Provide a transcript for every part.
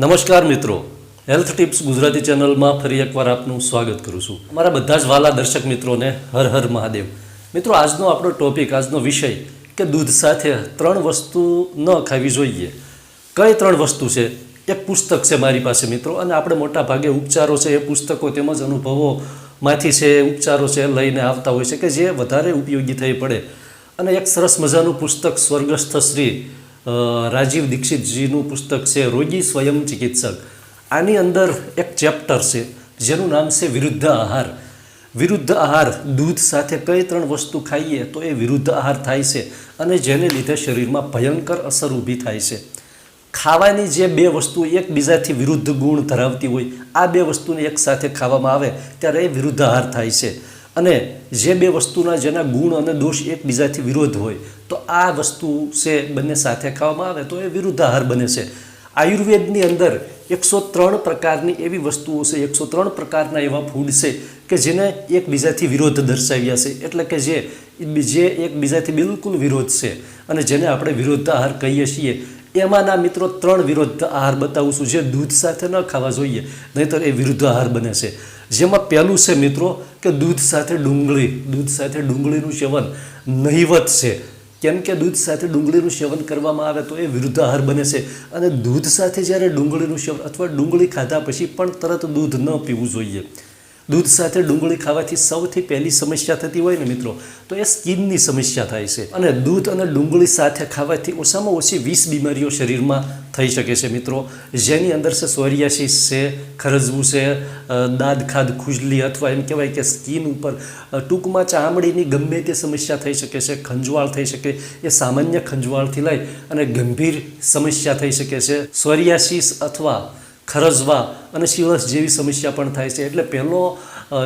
નમસ્કાર મિત્રો. Health tips Gujarati ચેનલમાં ફરી એકવાર આપનું સ્વાગત કરું છું. અમારા બધા જ વાલા દર્શક મિત્રોને હર હર મહાદેવ. મિત્રો, આજનો આપણો ટોપિક આજનો વિષય કે દૂધ સાથે ત્રણ વસ્તુ ન ખાવી જોઈએ. કઈ ત્રણ વસ્તુ છે? એક પુસ્તક છે મારી પાસે મિત્રો, અને આપણે મોટા ભાગે ઉપચારો છે એ પુસ્તકો તેમજ અનુભવોમાંથી છે ઉપચારો છે લઈને આવતા હોય છે કે જે વધારે ઉપયોગી થઈ પડે. અને એક સરસ મજાનું પુસ્તક, સ્વર્ગસ્થ શ્રી રાજીવ દીક્ષિતજીનું પુસ્તક છે, રોગી સ્વયં ચિકિત્સક આની અંદર એક ચેપ્ટર છે, જેનું નામ છે વિરુદ્ધ આહાર. વિરુદ્ધ આહાર, દૂધ સાથે કઈ ત્રણ વસ્તુ ખાઈએ તો એ વિરુદ્ધ આહાર થાય છે અને જેને લીધે શરીરમાં ભયંકર અસર ઊભી થાય છે. ખાવાની જે બે વસ્તુ એકબીજાથી વિરુદ્ધ ગુણ ધરાવતી હોય, આ બે વસ્તુને એક સાથે ખાવામાં આવે ત્યારે એ વિરુદ્ધ આહાર થાય છે. અને જે બે વસ્તુના જેના ગુણ અને દોષ એકબીજાથી વિરોધ હોય, તો આ વસ્તુ છે બંને સાથે ખાવામાં આવે તો એ વિરુદ્ધ આહાર બને છે. આયુર્વેદની અંદર એકસો ત્રણ પ્રકારની એવી વસ્તુઓ છે, એકસો ત્રણ પ્રકારના એવા ફૂડ છે કે જેને એકબીજાથી વિરોધ દર્શાવ્યા છે. એટલે કે જે જે એકબીજાથી બિલકુલ વિરોધ છે અને જેને આપણે વિરુદ્ધ આહાર કહીએ છીએ. એમાંના મિત્રો ત્રણ વિરુદ્ધ આહાર બતાવું છું, જે દૂધ સાથે ન ખાવા જોઈએ, નહીંતર એ વિરુદ્ધ આહાર બને છે. જેમાં પહેલું છે મિત્રો કે દૂધ સાથે ડુંગળી, દૂધ સાથે ડુંગળીનું સેવન નહિવત છે. કેમ કે દૂધ સાથે ડુંગળીનું સેવન કરવામાં આવે તો એ વિરુદ્ધ આહાર બને છે. અને દૂધ સાથે જ્યારે ડુંગળીનું સેવન અથવા ડુંગળી ખાધા પછી પણ તરત દૂધ ન પીવું જોઈએ. દૂધ સાથે ડુંગળી ખાવાથી સૌથી પહેલી સમસ્યા થતી હોય ને મિત્રો, તો એ સ્કિનની સમસ્યા થાય છે. અને દૂધ અને ડુંગળી સાથે ખાવાથી ઓછામાં ઓછી વીસ બીમારીઓ શરીરમાં થઈ શકે છે મિત્રો. જેની અંદર છે સોરિયાસિસ છે, ખરજવું છે દાદ ખાદ ખુજલી અથવા એમ કહેવાય કે સ્કિન ઉપર ટૂંકમાં ચામડીની ગમે તે સમસ્યા થઈ શકે છે, ખંજવાળ થઈ શકે, એ સામાન્ય ખંજવાળથી લઈ અને ગંભીર સમસ્યા થઈ શકે છે. સોરિયાસિસ અથવા ખરજવા અને શિવસ જેવી સમસ્યા પણ થાય છે. એટલે પહેલો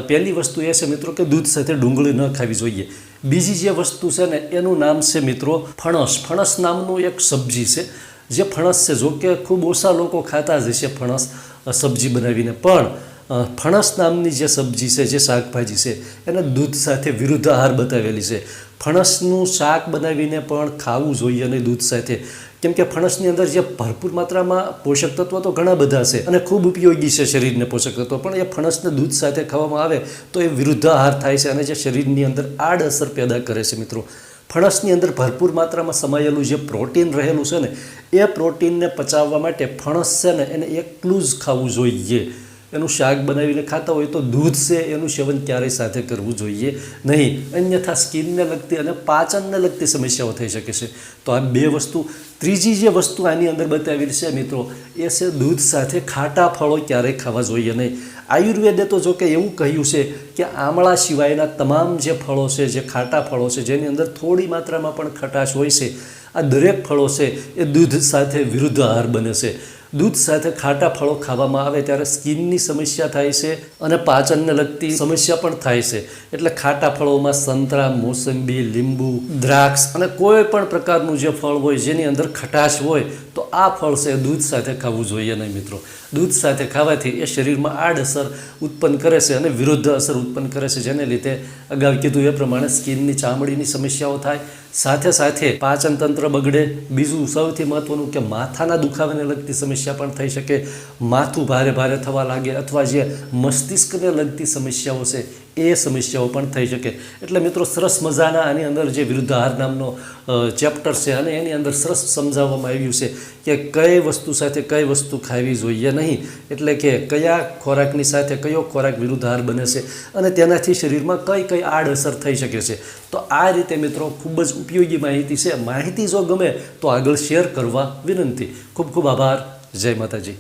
પહેલી વસ્તુ એ છે મિત્રો કે દૂધ સાથે ડુંગળી ન ખાવી જોઈએ. બીજી જે વસ્તુ છે ને, એનું નામ છે મિત્રો ફણસ. ફણસ નામનું એક સબ્જી છે. જે ફણસ છે, જો કે ખૂબ ઓછા લોકો ખાતા જ હશે ફણસ સબ્જી બનાવીને. પણ ફણસ નામની જે સબ્જી છે, જે શાકભાજી છે, એને દૂધ સાથે વિરુદ્ધ આહાર બતાવેલી છે. ફણસનું શાક બનાવીને પણ ખાવું જોઈએ નહીં દૂધ સાથે. કેમ કે ફણસની અંદર જે ભરપૂર માત્રામાં પોષક તત્વો તો ઘણા બધા છે અને ખૂબ ઉપયોગી છે શરીરને પોષક તત્વો. પણ એ ફણસને દૂધ સાથે ખાવામાં આવે તો એ વિરુદ્ધ આહાર થાય છે અને જે શરીરની અંદર આડઅસર પેદા કરે છે મિત્રો. ફણસની અંદર ભરપૂર માત્રામાં સમાયેલું જે પ્રોટીન રહેલું છે ને, એ પ્રોટીનને પચાવવા માટે ફણસ છે ને, એને એકલું જ ખાવું જોઈએ. એનું શાક બનાવીને ખાતા હોય તો દૂધ છે, એનું સેવન ક્યારેય સાથે કરવું જોઈએ નહીં. અન્યથા સ્કિનને લગતી અને પાચનને લગતી સમસ્યાઓ થઈ શકે છે. તો આ બે વસ્તુ, ત્રીજી જે વસ્તુ આની અંદર બતાવેલી છે મિત્રો, એ છે દૂધ સાથે ખાટા ફળો ક્યારેય ખાવા જોઈએ નહીં. આયુર્વેદે તો જો કે એવું કહ્યું છે કે આમળા સિવાયના તમામ જે ફળો છે, જે ખાટા ફળો છે, જેની અંદર થોડી માત્રામાં પણ ખટાશ હોય છે, આ દરેક ફળો છે એ દૂધ સાથે વિરુદ્ધ આહાર બને છે. દૂધ સાથે ખાટા ફળો ખાવામાં આવે ત્યારે સ્કિનની સમસ્યા થાય છે અને પાચનને લગતી સમસ્યા પણ થાય છે. એટલે ખાટા ફળોમાં સંતરા, મોસંબી, લીંબુ, દ્રાક્ષ અને કોઈ પણ પ્રકારનું જે ફળ હોય જેની અંદર ખટાશ હોય, તો આ ફળ છે દૂધ સાથે ખાવું જોઈએ નહીં મિત્રો. દૂધ સાથે ખાવાથી એ શરીરમાં આડઅસર ઉત્પન્ન કરે છે અને વિરુદ્ધ અસર ઉત્પન્ન કરે છે. જેને લીધે અગાઉ કીધું એ પ્રમાણે સ્કિનની ચામડીની સમસ્યાઓ થાય સાથે સાથે પાચન તંત્ર બગડે. બીજું સૌથી મહત્વનું કે માથાના દુખાવાને લગતી સમસ્યા પણ થઈ શકે. માથું ભારે ભારે થવા લાગે અથવા જે મસ્તિષ્કને લગતી સમસ્યાઓ છે, એ સમસ્યાઓ પણ થઈ શકે. એટલે મિત્રો, સરસ મજાના આની અંદર જે વિરુદ્ધ આહાર નામનો ચેપ્ટર છે અને એની અંદર સરસ સમજાવવામાં આવ્યું છે કે કઈ વસ્તુ સાથે કઈ વસ્તુ ખાવી જોઈએ નહીં. એટલે કે કયા ખોરાકની સાથે કયો ખોરાક વિરુદ્ધ આહાર બને છે અને તેનાથી શરીરમાં કઈ કઈ આડઅસર થઈ શકે છે. તો આ રીતે મિત્રો ખૂબ જ ઉપયોગી માહિતી છે. માહિતી જો ગમે તો આગળ શેર કરવા વિનંતી. ખૂબ ખૂબ આભાર. જય માતાજી.